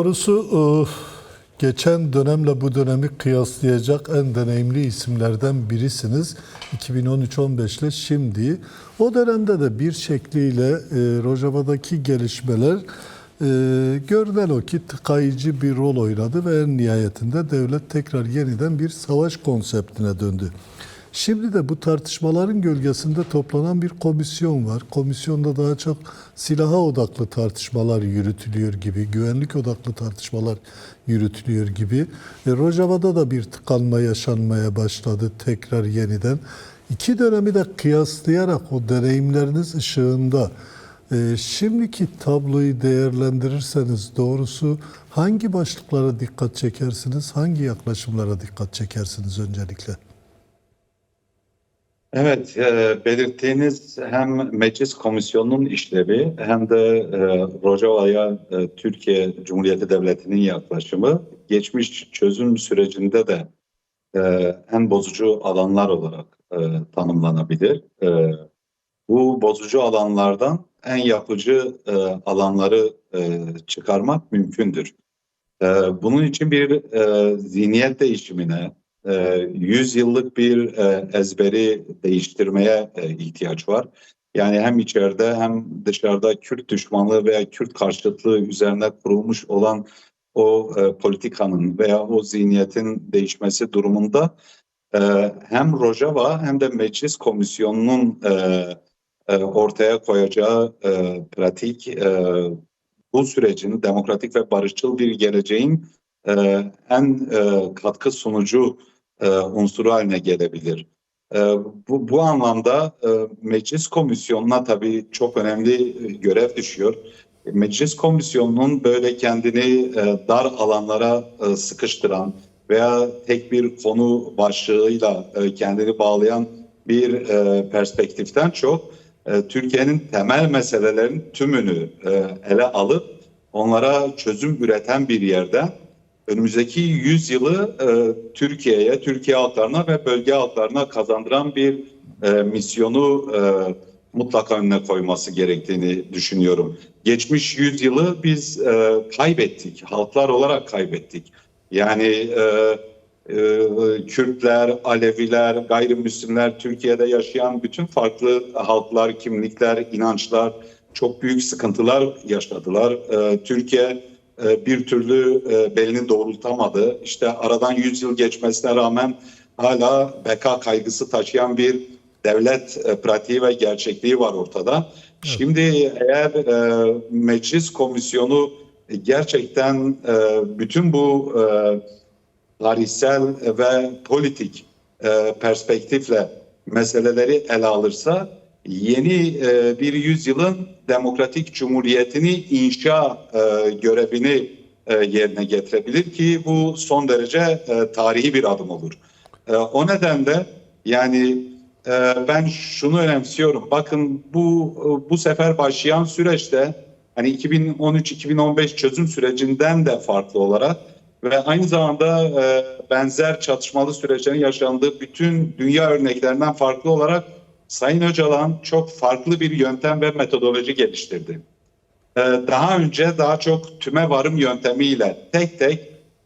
Doğrusu e, geçen dönemle bu dönemi kıyaslayacak en deneyimli isimlerden birisiniz. 2013-15 ile şimdi. O dönemde de bir şekliyle e, Rojava'daki gelişmeler e, görünen o ki tıkayıcı bir rol oynadı ve en nihayetinde devlet tekrar yeniden bir savaş konseptine döndü. Şimdi de bu tartışmaların gölgesinde toplanan bir komisyon var. Komisyonda daha çok silaha odaklı tartışmalar yürütülüyor gibi, güvenlik odaklı tartışmalar yürütülüyor gibi. E, Rojava'da da bir tıkanma yaşanmaya başladı tekrar yeniden. İki dönemi de kıyaslayarak o deneyimleriniz ışığında e, şimdiki tabloyu değerlendirirseniz doğrusu hangi başlıklara dikkat çekersiniz, hangi yaklaşımlara dikkat çekersiniz öncelikle? Evet, e, belirttiğiniz hem meclis komisyonunun işlevi hem de e, Rojava'ya e, Türkiye Cumhuriyeti Devleti'nin yaklaşımı geçmiş çözüm sürecinde de e, en bozucu alanlar olarak e, tanımlanabilir. E, bu bozucu alanlardan en yapıcı e, alanları e, çıkarmak mümkündür. E, bunun için bir e, zihniyet değişimine, 100 yıllık bir e, ezberi değiştirmeye e, ihtiyaç var. Yani hem içeride hem dışarıda Kürt düşmanlığı veya Kürt karşıtlığı üzerine kurulmuş olan o e, politikanın veya o zihniyetin değişmesi durumunda hem Rojava hem de Meclis Komisyonu'nun ortaya koyacağı pratik bu sürecin demokratik ve barışçıl bir geleceğin e, en e, katkı sunucu e, unsuru haline gelebilir. E, bu, bu anlamda e, meclis komisyonuna tabii çok önemli e, görev düşüyor. Meclis komisyonunun böyle kendini e, dar alanlara e, sıkıştıran veya tek bir konu başlığıyla e, kendini bağlayan bir e, perspektiften çok e, Türkiye'nin temel meselelerin tümünü e, ele alıp onlara çözüm üreten bir yerden önümüzdeki 100 yılı e, Türkiye'ye, Türkiye halklarına ve bölge halklarına kazandıran bir e, misyonu e, mutlaka önüne koyması gerektiğini düşünüyorum. Geçmiş 100 yılı biz e, kaybettik, halklar olarak kaybettik. Yani e, e, Kürtler, Aleviler, gayrimüslimler, Türkiye'de yaşayan bütün farklı halklar, kimlikler, inançlar çok büyük sıkıntılar yaşadılar. E, Türkiye bir türlü e, belini doğrultamadı. İşte aradan 100 yıl geçmesine rağmen hala beka kaygısı taşıyan bir devlet e, pratiği ve gerçekliği var ortada. Şimdi eğer e, meclis komisyonu gerçekten e, bütün bu e, tarihsel ve politik e, perspektifle meseleleri ele alırsa yeni e, bir yüzyılın demokratik cumhuriyetini inşa e, görevini e, yerine getirebilir ki bu son derece e, tarihi bir adım olur. E, o nedenle yani e, ben şunu önemsiyorum. Bakın bu bu sefer başlayan süreçte hani 2013-2015 çözüm sürecinden de farklı olarak ve aynı zamanda e, benzer çatışmalı süreçlerin yaşandığı bütün dünya örneklerinden farklı olarak Sayın Öcalan çok farklı bir yöntem ve metodoloji geliştirdi. E, daha önce daha çok tüme varım yöntemiyle tek tek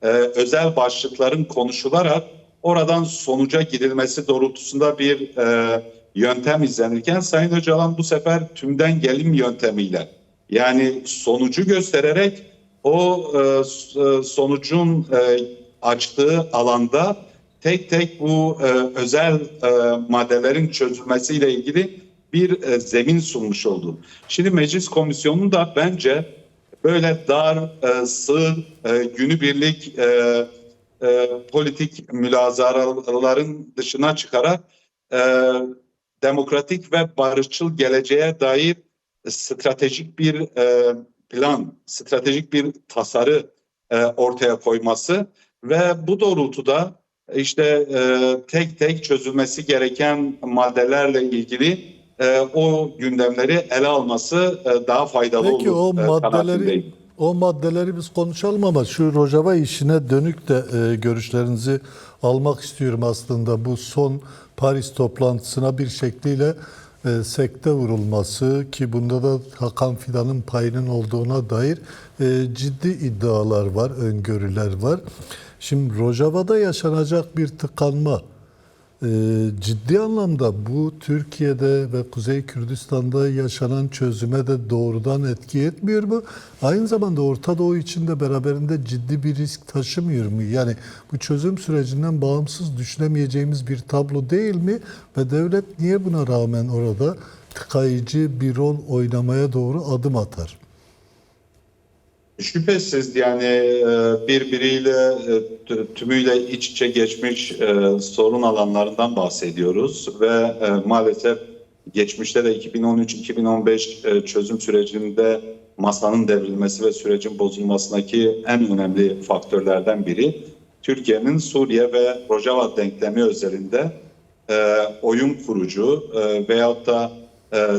e, özel başlıkların konuşularak oradan sonuca gidilmesi doğrultusunda bir e, yöntem izlenirken Sayın Öcalan bu sefer tümden gelim yöntemiyle yani sonucu göstererek o e, sonucun açtığı alanda tek tek bu e, özel e, maddelerin çözülmesiyle ilgili bir e, zemin sunmuş oldu. Şimdi meclis komisyonu da bence böyle dar, e, sığ, e, günübirlik e, e, politik mülazaraların dışına çıkarak e, demokratik ve barışçıl geleceğe dair stratejik bir e, plan, stratejik bir tasarı e, ortaya koyması ve bu doğrultuda işte e, tek tek çözülmesi gereken maddelerle ilgili e, o gündemleri ele alması e, daha faydalı Peki o olur. e, maddeleri o maddeleri biz konuşalım ama şu Rojava işine dönük de e, görüşlerinizi almak istiyorum aslında. Bu son Paris toplantısına bir şekliyle e, sekte vurulması ki bunda da Hakan Fidan'ın payının olduğuna dair e, ciddi iddialar var, öngörüler var. Şimdi Rojava'da yaşanacak bir tıkanma e, ciddi anlamda bu Türkiye'de ve Kuzey Kürdistan'da yaşanan çözüme de doğrudan etki etmiyor mu? Aynı zamanda Orta Doğu için de beraberinde ciddi bir risk taşımıyor mu? Yani bu çözüm sürecinden bağımsız düşünemeyeceğimiz bir tablo değil mi? Ve devlet niye buna rağmen orada tıkayıcı bir rol oynamaya doğru adım atar? Şüphesiz yani e, birbiriyle e, tü- tümüyle iç içe geçmiş e, sorun alanlarından bahsediyoruz ve maalesef geçmişte de 2013-2015 e, çözüm sürecinde masanın devrilmesi ve sürecin bozulmasındaki en önemli faktörlerden biri Türkiye'nin Suriye ve Rojava denklemi özelinde oyun kurucu veyahut da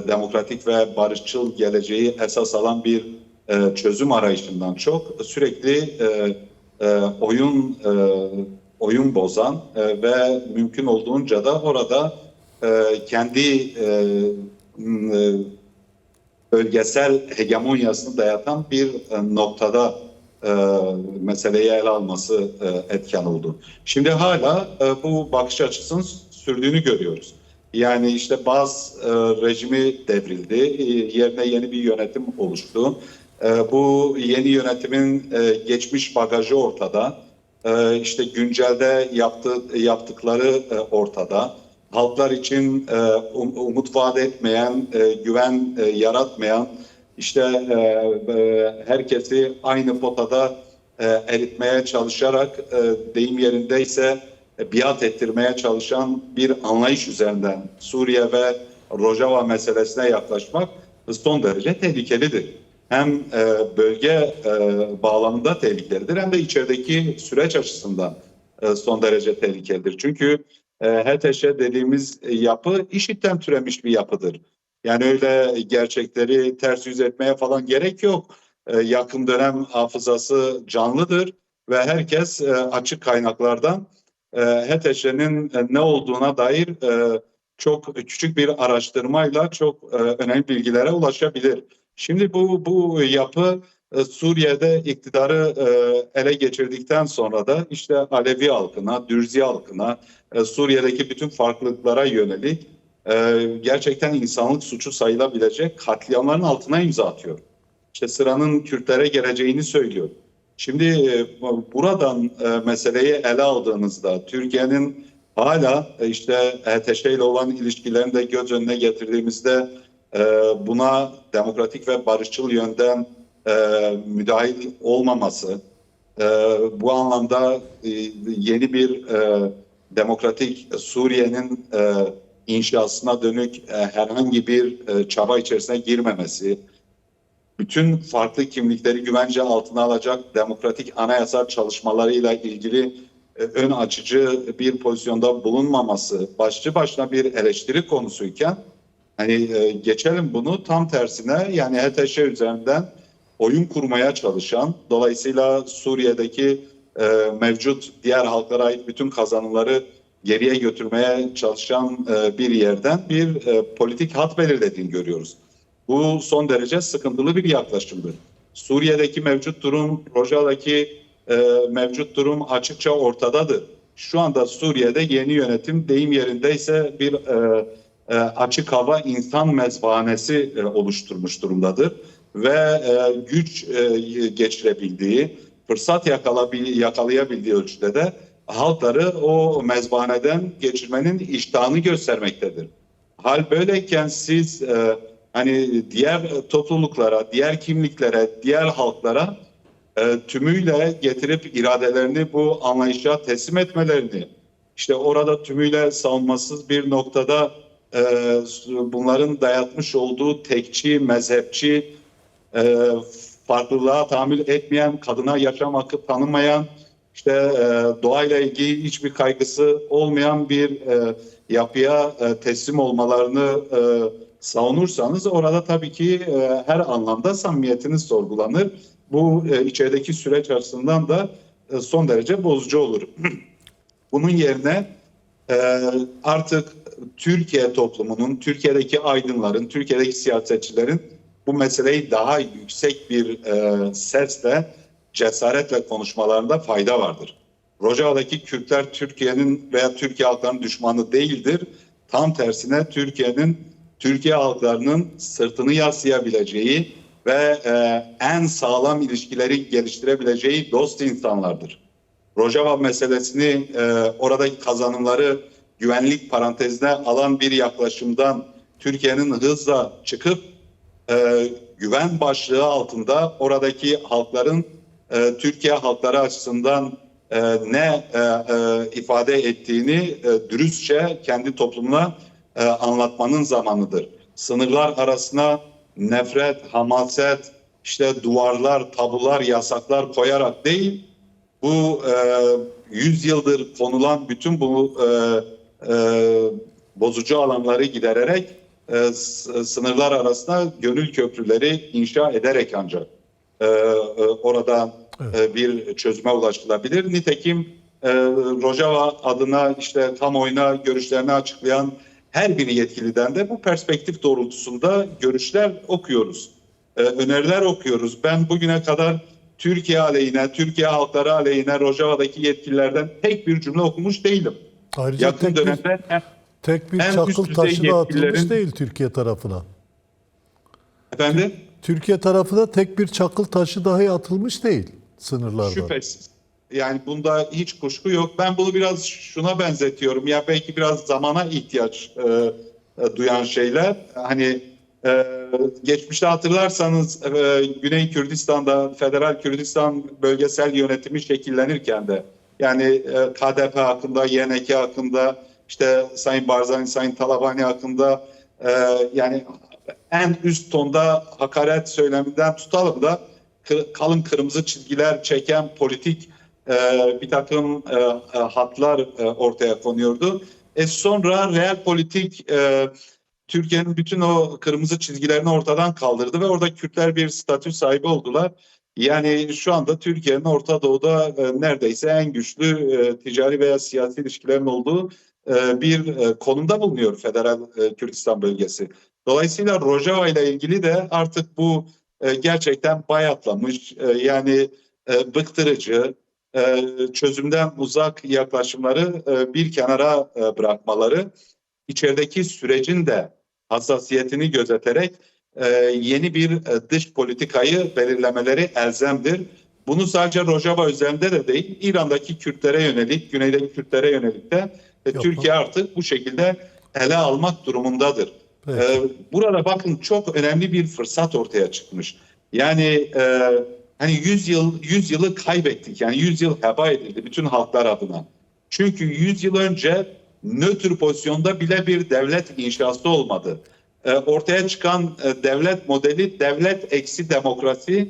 demokratik ve barışçıl geleceği esas alan bir e, çözüm arayışından çok sürekli e, e, oyun oyun bozan ve mümkün olduğunca da orada kendi bölgesel hegemonyasını dayatan bir noktada e, meseleyi ele alması etken oldu. Şimdi hala bu bakış açısının sürdüğünü görüyoruz. Yani işte Baz e, rejimi devrildi, yerine yeni bir yönetim oluştu. E, bu yeni yönetimin e, geçmiş bagajı ortada. E, işte güncelde yaptığı, yaptıkları e, ortada. Halklar için e, um- umut vaat etmeyen, güven yaratmayan, işte herkesi aynı potada eritmeye çalışarak deyim yerindeyse e, biat ettirmeye çalışan bir anlayış üzerinden Suriye ve Rojava meselesine yaklaşmak son derece tehlikelidir. Hem e, bölge e, bağlamında tehlikelidir hem de içerideki süreç açısından e, son derece tehlikelidir. Çünkü HTŞ dediğimiz yapı işitten türemiş bir yapıdır. Yani öyle gerçekleri ters yüz etmeye falan gerek yok. Yakın dönem hafızası canlıdır ve herkes açık kaynaklardan HTŞ'nin ne olduğuna dair çok küçük bir araştırmayla çok önemli bilgilere ulaşabilir. Şimdi bu bu yapı e, Suriye'de iktidarı e, ele geçirdikten sonra da işte Alevi halkına, Dürzi halkına, e, Suriye'deki bütün farklılıklara yönelik gerçekten insanlık suçu sayılabilecek katliamların altına imza atıyor. İşte sıranın Kürtlere geleceğini söylüyor. Şimdi buradan meseleyi ele aldığınızda Türkiye'nin hala işte HTŞ ile olan ilişkilerini de göz önüne getirdiğimizde e, buna demokratik ve barışçıl yönden e, müdahil olmaması, e, bu anlamda e, yeni bir e, demokratik Suriye'nin inşasına dönük herhangi bir çaba içerisine girmemesi, bütün farklı kimlikleri güvence altına alacak demokratik anayasal çalışmalarıyla ilgili ön açıcı bir pozisyonda bulunmaması başlı başına bir eleştiri konusuyken hani e, geçelim bunu tam tersine yani HTŞ üzerinden oyun kurmaya çalışan dolayısıyla Suriye'deki e, mevcut diğer halklara ait bütün kazanımları geriye götürmeye çalışan e, bir yerden bir e, politik hat belirlediğini görüyoruz. Bu son derece sıkıntılı bir yaklaşımdır. Suriye'deki mevcut durum, Rojava'daki e, mevcut durum açıkça ortadadır. Şu anda Suriye'de yeni yönetim deyim yerindeyse bir e, e, açık hava insan mezbahanesi e, oluşturmuş durumdadır. Ve e, güç geçirebildiği, fırsat yakalayabildiği ölçüde de halkları o mezbahaneden geçirmenin iştahını göstermektedir. Hal böyleyken siz hani diğer topluluklara, diğer kimliklere, diğer halklara tümüyle getirip iradelerini bu anlayışa teslim etmelerini, işte orada tümüyle savunmasız bir noktada e, bunların dayatmış olduğu tekçi, mezhepçi, e, farklılığa tahammül etmeyen, kadına yaşam hakkı tanımayan, işte e, doğayla ilgili hiçbir kaygısı olmayan bir e, yapıya teslim olmalarını savunursanız orada tabii ki her anlamda samimiyetiniz sorgulanır. Bu e, içerideki süreç açısından da son derece bozucu olur. Bunun yerine e, artık Türkiye toplumunun, Türkiye'deki aydınların, Türkiye'deki siyasetçilerin bu meseleyi daha yüksek bir e, sesle, cesaretle konuşmalarında fayda vardır. Rojava'daki Kürtler Türkiye'nin veya Türkiye halklarının düşmanı değildir. Tam tersine Türkiye'nin, Türkiye halklarının sırtını yaslayabileceği ve e, en sağlam ilişkileri geliştirebileceği dost insanlardır. Rojava meselesini e, oradaki kazanımları güvenlik parantezine alan bir yaklaşımdan Türkiye'nin hızla çıkıp e, güven başlığı altında oradaki halkların e, Türkiye halkları açısından e, ne e, e, ifade ettiğini e, dürüstçe kendi toplumuna e, anlatmanın zamanıdır. Sınırlar arasına nefret, hamaset, işte duvarlar, tabular, yasaklar koyarak değil, bu e, 100 yıldır konulan bütün bu e, e, bozucu alanları gidererek e, s- sınırlar arasında gönül köprüleri inşa ederek ancak e, e, orada e, bir çözüme ulaşılabilir. Nitekim e, Rojava adına işte kamuoyuna görüşlerini açıklayan her bir yetkiliden de bu perspektif doğrultusunda görüşler okuyoruz. E, öneriler okuyoruz. Ben bugüne kadar Türkiye aleyhine, Türkiye halkları aleyhine Rojava'daki yetkililerden tek bir cümle okumuş değilim. Ayrıca Yakın tek bir, dönemde en- tek bir çakıl taşı da atılmış değil Türkiye tarafına. efendim Türkiye tarafına tek bir çakıl taşı dahi atılmış değil sınırlarda. şüphesiz. Yani bunda hiç kuşku yok. Ben bunu biraz şuna benzetiyorum. Ya belki biraz zamana ihtiyaç e, e, duyan şeyler. Hani e, geçmişte hatırlarsanız e, Güney Kürdistan'da Federal Kürdistan bölgesel yönetimi şekillenirken de yani e, KDP hakkında, YNK hakkında, işte Sayın Barzani, Sayın Talabani hakkında e, yani en üst tonda hakaret söyleminden tutalım da kı- kalın kırmızı çizgiler çeken politik e, bir takım e, e, hatlar e, ortaya konuyordu. E sonra real politik e, Türkiye'nin bütün o kırmızı çizgilerini ortadan kaldırdı ve orada Kürtler bir statü sahibi oldular. Yani şu anda Türkiye'nin Orta Doğu'da e, neredeyse en güçlü e, ticari veya siyasi ilişkilerin olduğu e, bir e, konumda bulunuyor Federal e, Kürdistan bölgesi. Dolayısıyla Rojava ile ilgili de artık bu gerçekten bayatlamış yani bıktırıcı, çözümden uzak yaklaşımları bir kenara bırakmaları, içerideki sürecin de hassasiyetini gözeterek e, yeni bir e, dış politikayı belirlemeleri elzemdir. Bunu sadece Rojava üzerinde de değil, İran'daki Kürtlere yönelik, Güney'deki Kürtlere yönelik de e. Türkiye artık bu şekilde ele almak durumundadır. Evet. Ee, burada bakın çok önemli bir fırsat ortaya çıkmış. Yani e, hani 100 yıl 100 yılı kaybettik. Yani 100 yıl heba edildi bütün halklar adına. Çünkü 100 yıl önce nötr pozisyonda bile bir devlet inşası olmadı. Ee, ortaya çıkan e, devlet modeli devlet eksi demokrasi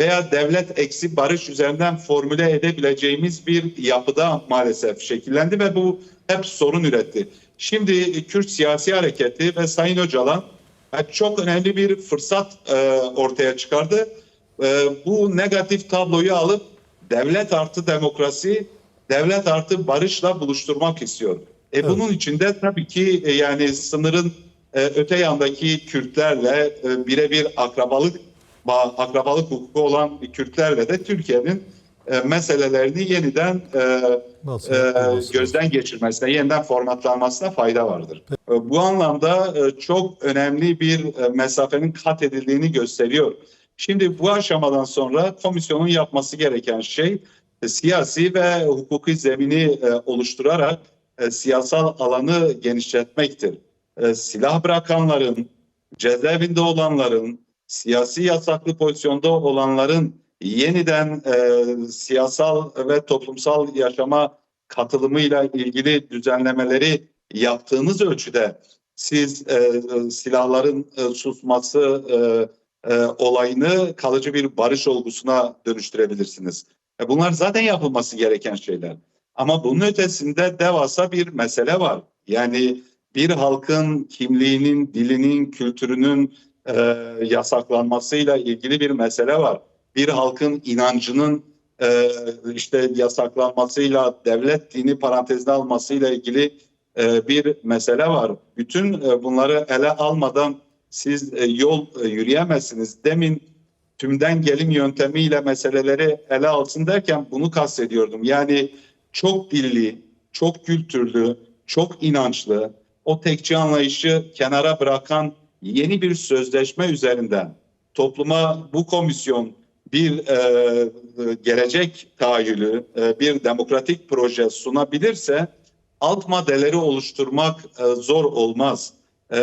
veya devlet eksi barış üzerinden formüle edebileceğimiz bir yapıda maalesef şekillendi ve bu hep sorun üretti. Şimdi Kürt siyasi hareketi ve Sayın Öcalan e, çok önemli bir fırsat e, ortaya çıkardı. E, bu negatif tabloyu alıp devlet artı demokrasi, devlet artı barışla buluşturmak istiyor. E, Bunun içinde tabii ki e, yani sınırın e, öte yandaki Kürtlerle e, birebir akrabalık ba- akrabalık hukuku olan Kürtlerle de Türkiye'nin e, meselelerini yeniden e, Nasıl e, gözden geçirmesine, yeniden formatlanmasına fayda vardır. E, Bu anlamda e, çok önemli bir e, mesafenin kat edildiğini gösteriyor. Şimdi bu aşamadan sonra komisyonun yapması gereken şey e, siyasi ve hukuki zemini e, oluşturarak e, siyasal alanı genişletmektir. E, Silah bırakanların, cezaevinde olanların, siyasi yasaklı pozisyonda olanların yeniden e, siyasal ve toplumsal yaşama katılımıyla ilgili düzenlemeleri yaptığınız ölçüde siz e, e, silahların e, susması e, e, olayını kalıcı bir barış olgusuna dönüştürebilirsiniz. E, bunlar zaten yapılması gereken şeyler. Ama bunun ötesinde devasa bir mesele var. Yani bir halkın kimliğinin, dilinin, kültürünün e, yasaklanmasıyla ilgili bir mesele var. Bir halkın inancının e, işte yasaklanmasıyla devlet dini parantezine almasıyla ilgili e, bir mesele var. Bütün e, bunları ele almadan siz e, yol e, yürüyemezsiniz. Demin tümden gelim yöntemiyle meseleleri ele alsın derken bunu kastediyordum. Yani çok dilli, çok kültürlü, çok inançlı, o tekçi anlayışı kenara bırakan yeni bir sözleşme üzerinden topluma bu komisyon bir e, gelecek tahayyülü, e, bir demokratik proje sunabilirse alt maddeleri oluşturmak e, zor olmaz. E,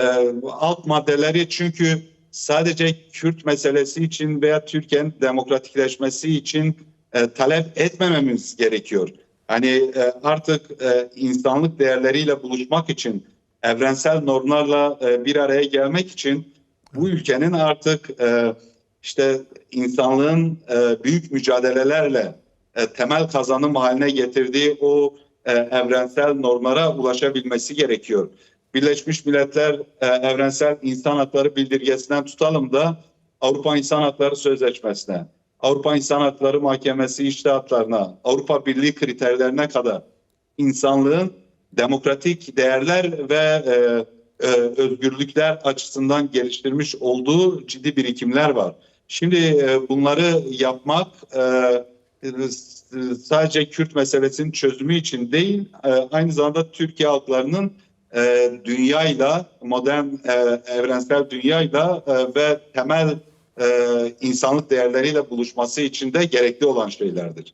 alt maddeleri çünkü sadece Kürt meselesi için veya Türkiye'nin demokratikleşmesi için e, talep etmememiz gerekiyor. Hani e, artık e, insanlık değerleriyle buluşmak için, evrensel normlarla e, bir araya gelmek için bu ülkenin artık işte insanlığın büyük mücadelelerle temel kazanım haline getirdiği o evrensel normlara ulaşabilmesi gerekiyor. Birleşmiş Milletler Evrensel İnsan Hakları Bildirgesi'nden tutalım da Avrupa İnsan Hakları Sözleşmesi'ne, Avrupa İnsan Hakları Mahkemesi iştahatlarına, Avrupa Birliği kriterlerine kadar insanlığın demokratik değerler ve e, e, özgürlükler açısından geliştirmiş olduğu ciddi birikimler var. Şimdi e, bunları yapmak e, sadece Kürt meselesinin çözümü için değil, e, aynı zamanda Türkiye halklarının e, dünyayla, modern e, evrensel dünyayla e, ve temel insanlık değerleriyle buluşması için de gerekli olan şeylerdir.